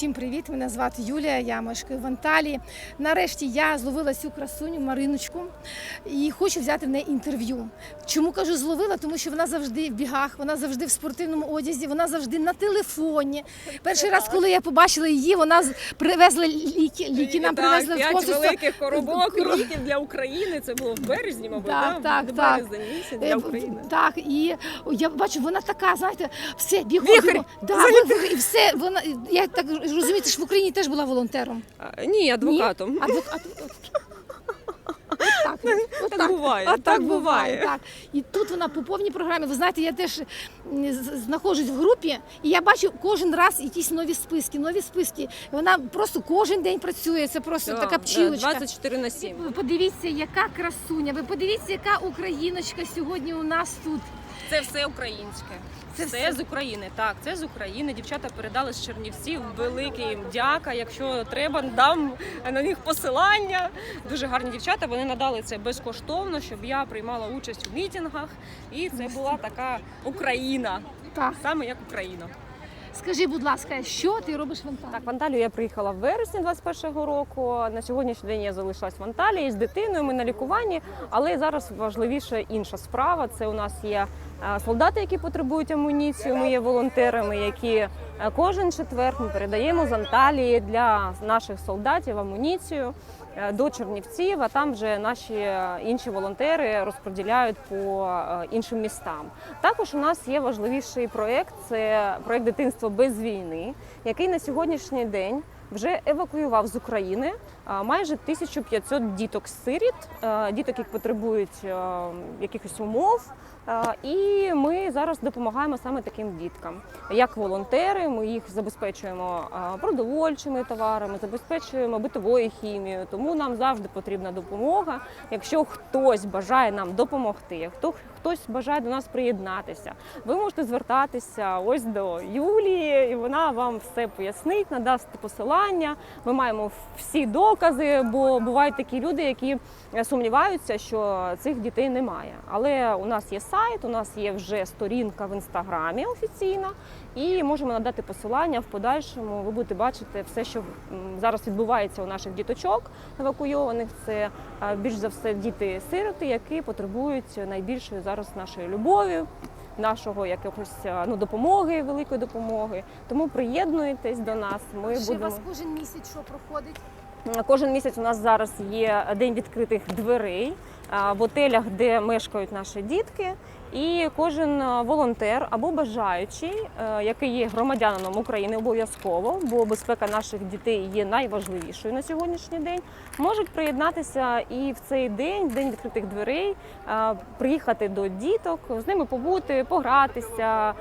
Всім привіт! Мене звати Юлія, я мешкаю в Анталії. Нарешті я зловила цю красуню Мариночку і хочу взяти в неї інтерв'ю. Чому кажу зловила? Тому що вона завжди в бігах, вона завжди в спортивному одязі, вона завжди на телефоні. Перший раз, коли я побачила її, вона привезла ліки. Ліки нам так, привезли в п'ять консульство. великих коробок Коро- ліків для України. Це було в березні, мабуть, Так, так, так. місяць Е, для України. Так, і я бачу, вона така, знаєте, все бігом. Да, вихрь, і все. Вона я так розумію, ти ж в Україні теж була волонтером. А, Ні, адвокатом. Адвокат. Так, от Так буває, от так буває. Так. І тут вона по повній програмі. Ви знаєте, я теж м, з- знаходжусь в групі, і я бачу кожен раз якісь нові списки, нові списки. Вона просто кожен день працює. Це просто Да, така да, пчілочка. 24 на 7. Ви подивіться, яка красуня. Ви подивіться, яка україночка сьогодні у нас тут. Це все українське. Це Це все- з України. Так, це з України. Дівчата передали з Чернівців. Велике їм дяка. Якщо треба, дам на них посилання. Дуже гарні дівчата. Вони надали це безкоштовно, щоб я приймала участь у мітингах. І це була така Україна, Так. саме як Україна. Скажи, будь ласка, що ти робиш в Анталії? Так, в Анталію я приїхала в вересні 21-го року. На сьогоднішній день я залишилась в Анталії з дитиною. Ми на лікуванні, але зараз важливіше інша справа. Це у нас є солдати, які потребують амуніцію. Ми є волонтерами, які е, кожен четвер ми передаємо з Анталії для наших солдатів амуніцію е, до Чернівців. А там вже наші е, інші волонтери розподіляють по іншим містам. Також у нас є важливіший проєкт це проєкт дитинство без війни, який на сьогоднішній день вже евакуював з України майже 1500 діток сиріт, діток, які потребують якихось умов. І ми зараз допомагаємо саме таким діткам. Як волонтери, ми їх забезпечуємо продовольчими товарами, забезпечуємо битовою хімією. Тому нам завжди потрібна допомога. Якщо хтось бажає нам допомогти, хто хтось бажає до нас приєднатися, ви можете звертатися ось до Юлії, і вона вам все пояснить, надасть посилання. Ми маємо всі докази, бо бувають такі люди, які сумніваються, що цих дітей немає. Але у нас є сайт, у нас є вже сторінка в інстаграмі офіційна, і можемо надати посилання в подальшому. Ви будете бачити все, що зараз відбувається у наших діточок евакуйованих. Це більш за все діти-сироти, які потребують найбільшої зараз нашої любові. Нашого якогось е, ну допомоги, великої допомоги. Тому приєднуйтесь до нас. Ми Ще будемо вас кожен місяць що проходить? Кожен місяць у нас зараз є день відкритих дверей в отелях, де мешкають наші дітки. І кожен волонтер або бажаючий, е, який є громадянином України, обов'язково, бо безпека наших дітей є найважливішою на сьогоднішній день, можуть приєднатися і в цей день, день відкритих дверей, приїхати до діток, з ними побути, погратися, е,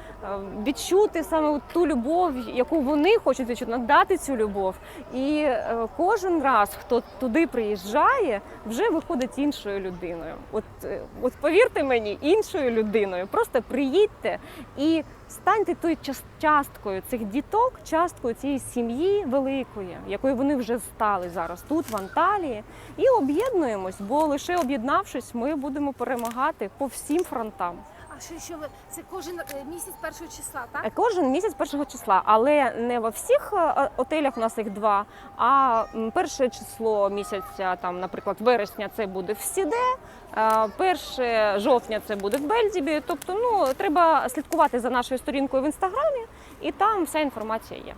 відчути саме ту любов, яку вони хочуть відчути, надати цю любов. І е, кожен раз, хто туди приїжджає, вже виходить іншою людиною. От, е, от повірте мені, іншою людиною. Просто приїдьте і станьте тою часткою цих діток, часткою цієї сім'ї великої, якою вони вже стали зараз тут, в Анталії, і об'єднуємось, бо лише об'єднавшись, ми будемо перемагати по всім фронтам. Що, що ви це кожен е, місяць першого числа, так? Е, Кожен місяць першого числа, але не во всіх е, отелях у нас їх два. А перше число місяця, там, наприклад, вересня, це буде в Сіде, перше жовтня це буде в Бельдібі. Тобто, ну треба слідкувати за нашою сторінкою в інстаграмі, і там вся інформація є.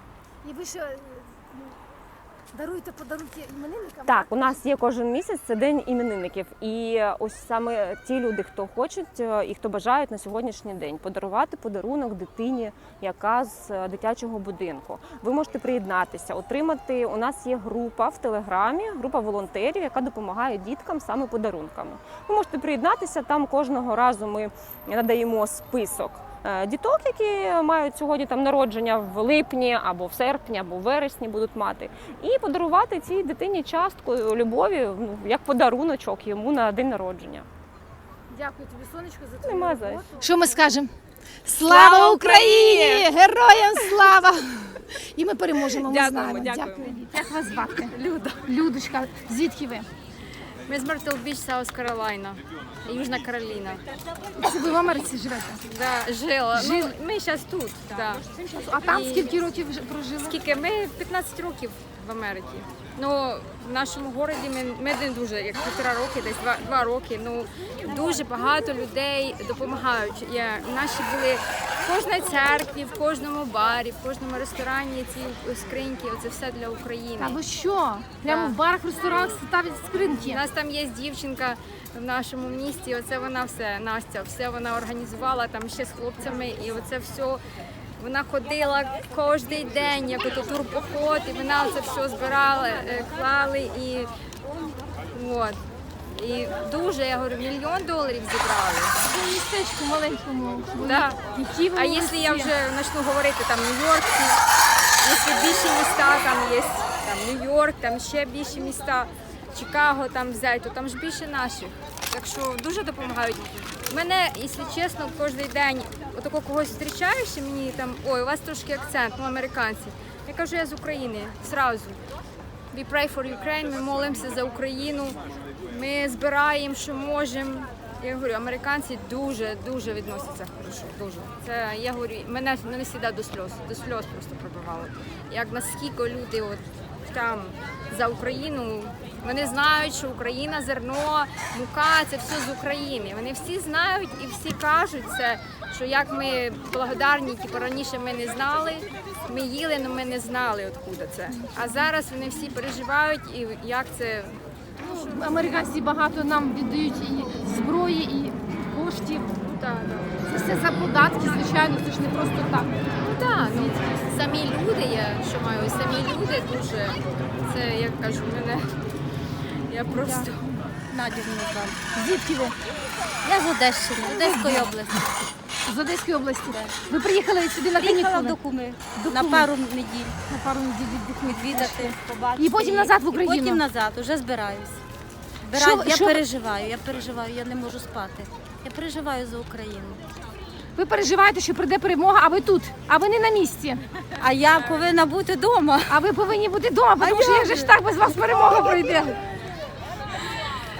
І ви ще е, ну, даруєте подарунки іменинникам? Так, у нас є кожен місяць це день іменинників. І ось саме ті люди, хто хочуть е, і хто бажають на сьогоднішній день подарувати подарунок дитині, яка з е, дитячого будинку. Ви можете приєднатися, отримати. У нас є група в телеграмі, група волонтерів, яка допомагає діткам саме подарунками. Ви можете приєднатися там кожного разу. Ми надаємо список. Е, Діток, які мають сьогодні там народження в липні або в серпні, або в вересні будуть мати, і подарувати цій дитині частку любові, ну як подаруночок йому на день народження. Дякую тобі, сонечко, за твою Нема за роботу. що. Що ми скажемо? Слава Слава Україні! Героям слава! І ми переможемо. Ми Дякуємо, знаємо. дякуємо. Дякую. Як вас звати? Люда. Людочка, звідки ви? Ми з Мертл Біч, Саус Каролайна, Южна Кароліна. Це ви в Америці живете? Да, жила. Ну, ми зараз тут. Да. А там І- скільки років прожили? Скільки? Ми 15 років в Америці. Ну, в нашому городі ми, ми не дуже, як півтора роки, десь два, два роки. Ну, дуже багато людей допомагають. Я, наші були в кожній церкві, в кожному барі, в кожному ресторані ці скриньки. Оце все для України. Та ви що? Прямо в барах, ресторанах ставлять У нас там є дівчинка в нашому місті. Оце вона все, Настя, все вона організувала там ще з хлопцями, і оце все. Вона ходила кожен день, як ото турпоход, і вона це все збирала, е, клали і от. І дуже, я говорю, мільйон доларів зібрали. В містечку маленькому. Да. А якщо я вже почну говорити там Нью-Йорк, якщо більші міста, там є там Нью-Йорк, там ще більші міста, Чикаго там взяти, то там ж більше наших. Так що дуже допомагають. Мене, якщо чесно, кожен день отако когось зустрічаєш і мені там, ой, у вас трошки акцент, ну американці. Я кажу, я з України, зразу. We pray for Ukraine, ми молимося за Україну, ми збираємо, що можемо. Я говорю, американці дуже дуже відносяться хорошо. Дуже це я говорю, мене мене завжди до сльоз, до сльоз просто пробивало. Як наскільки люди от там за Україну, вони знають, що Україна, зерно, мука це все з України. Вони всі знають і всі кажуть це, що як ми благодарні, типу раніше ми не знали. Ми їли, але ми не знали, откуда це. А зараз вони всі переживають і як це Ну, американці багато нам віддають і зброї, і коштів. Так. Це все за податки, звичайно, це ж не просто так. Ну так, ну самі люди, я що маю, самі люди дуже. Це як кажу, мене я просто. Мене звати. Звідки ви? Я з Одещини, Одеської області. З Одеської області. Ви приїхали сюди на Приїхала канікули до Куми До на Куми. пару неділь на пару неділь віддихнути. відвідати, побачити. І потім назад в Україну? І потім назад, уже збираюсь. Що- я що- переживаю, я переживаю, я не можу спати. Я переживаю за Україну. Ви переживаєте, що прийде перемога, а ви тут, а ви не на місці. А я повинна бути вдома. А ви повинні бути вдома, тому що як же ж так без вас перемога пройде?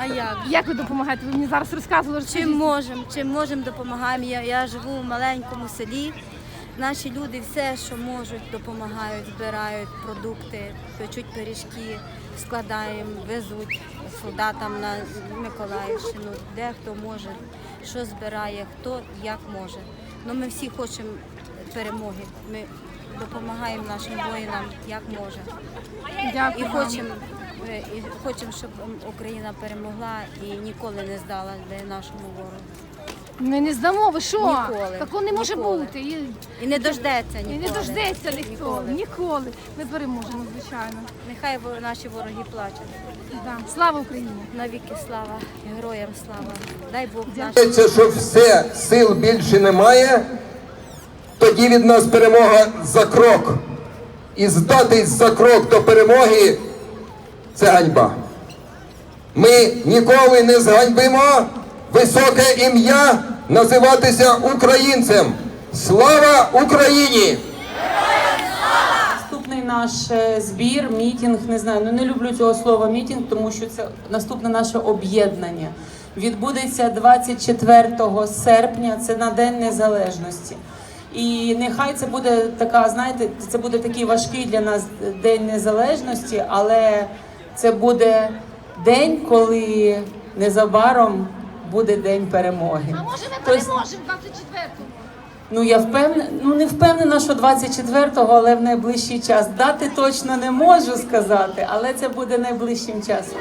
А як? Як ви допомагаєте? Ви мені зараз розказували. що Чим можемо, чим можемо, допомагаємо. Я, я живу в маленькому селі. Наші люди все, що можуть, допомагають, збирають продукти, печуть пиріжки, складаємо, везуть солдатам на Миколаївщину, де хто може, що збирає, хто як може. Но ми всі хочемо перемоги. Ми допомагаємо нашим воїнам як може. І Дякую. І хочемо, е, і хочемо, щоб Україна перемогла і ніколи не здала для нашому ворогу. Ми не здамо, ви що? Ніколи. Такого не може Ніколи. бути. І, І не дождеться і ніколи. не дождеться ніхто. Ніколи. Ніколи. Ми переможемо, звичайно. Нехай во- наші вороги плачуть. Да. Слава Україні! Навіки слава, героям слава. Дай Бог нашим. Здається, що все, сил більше немає, тоді від нас перемога за крок. І здатись за крок до перемоги це ганьба. Ми ніколи не зганьбимо високе ім'я називатися українцем. Слава Україні! Наступний наш е, збір, мітінг, не знаю, ну не люблю цього слова мітінг, тому що це наступне наше об'єднання. Відбудеться 24 серпня, це на День Незалежності. І нехай це буде така, знаєте, це буде такий важкий для нас День Незалежності, але це буде день, коли незабаром буде День перемоги. А може ми Тобто- переможемо 24-го? Ну я впевнена, ну не впевнена, що 24-го, але в найближчий час. Дати точно не можу сказати, але це буде найближчим часом.